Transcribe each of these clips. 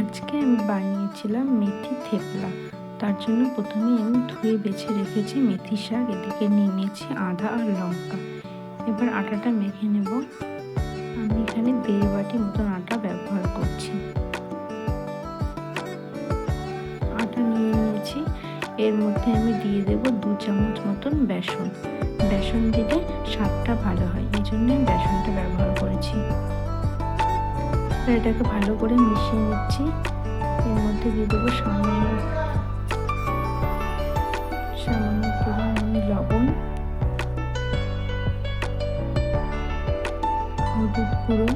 আজকে আমি বানিয়েছিলাম মেথি থেপলা তার জন্য প্রথমে আমি ধুয়ে বেছে রেখেছি মেথি শাক, এদিকে নিয়ে নিয়েছি আদা আর লঙ্কা। এবার আটাটা মেখে নেব। আমি এখানে দেড় বাটি মতন আটা ব্যবহার করছি। আটা নিয়ে নিয়েছি। এর মধ্যে আমি দিয়ে দেব দু চামচ মতন বেসন। বেসন দিলে স্বাদটা ভালো হয়, এই জন্য বেসনটা ব্যবহার করেছি। এটাকে ভালো করে মিশিয়ে নিচ্ছি। এর মধ্যে দিয়ে দেবো সামান্য সামান্য পরিমাণ লবণ, হলুদ গুঁড়ো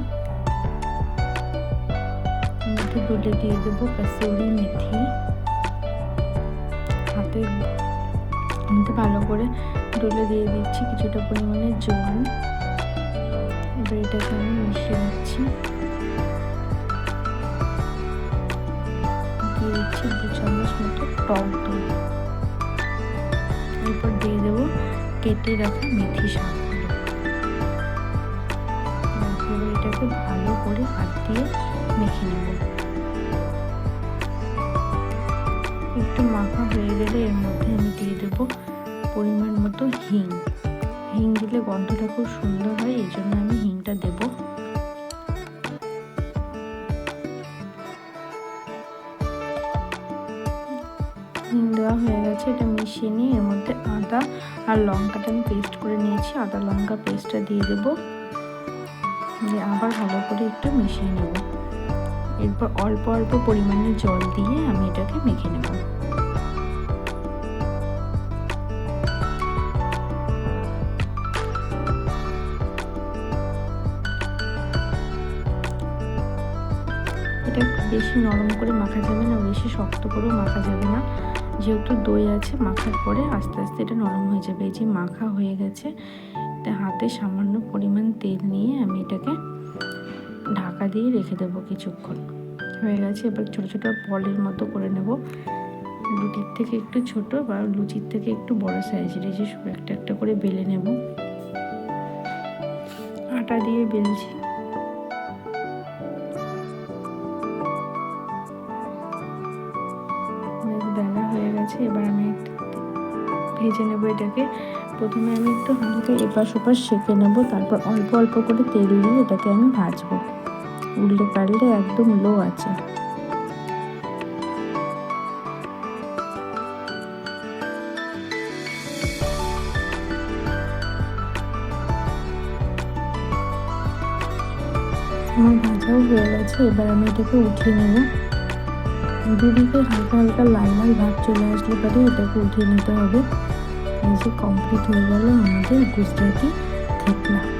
মধ্যে ডলে দিয়ে দেবো কাসুরি মেথি। হাতে মধ্যে ভালো করে ডলে দিয়ে দিচ্ছি কিছুটা পরিমাণে জল। এবার এটাকে টক এরপর দিয়ে দেবো কেটে রাখা মেথি শাকগুলো। এবার এটাকে ভালো করে হাত দিয়ে মেখে নেব। একটু মাখা হয়ে গেলে এর মধ্যে আমি দিয়ে দেবো পরিমাণ মতো হিং। হিং দিলে গন্ধটা খুব সুন্দর হয়, এই জন্য আমি হিংটা দেবো। হিং দেওয়া হয়ে গেছে, এটা মিশিয়ে নিয়ে এর মধ্যে আদা আর লঙ্কাটা আমি পেস্ট করে নিয়েছি। আদা, লঙ্কা পেস্টটা দিয়ে দেবো। দিয়ে আবার ভালো করে একটু মিশিয়ে নেব। এরপর অল্প অল্প পরিমাণে জল দিয়ে আমি এটাকে মেখে নেব। এটা বেশি নরম করে মাখা যাবে না, বেশি শক্ত করেও মাখা যাবে না। যেহেতু দই আছে, মাখার পরে আস্তে আস্তে এটা নরম হয়ে যাবে। এই যে মাখা হয়ে গেছে, এটা হাতে সামান্য পরিমাণ তেল নিয়ে আমি এটাকে ঢাকা দিয়ে রেখে দেবো কিছুক্ষণ। হয়ে গেছে, এবার ছোটো ছোটো বলের মতো করে নেব। লুটির থেকে একটু ছোট বা লুচির থেকে একটু বড় সাইজের, এই যে একটা একটা করে বেলে নেব। আটা দিয়ে বেলছি। গেছে এবার আমি ভেজে নেব এটাকে। প্রথমে আমি একটু হালকা এপাশ ওপাশ সেঁকে নেব, তারপর অল্প অল্প করে তেল দিয়ে এটাকে আমি ভাজবো। উল্টে পাল্টে একদম লো আছে। আমার ভাজাও হয়ে গেছে, এবার আমি এটাকে উঠিয়ে নেব। দুদিকে হালকা হালকা লাল লাল ভাব চলে আসলে পরে এটাকে উঠিয়ে নিতে হবে। যে কমপ্লিট হয়ে গেল আমাদের গুজরাটি থেপলা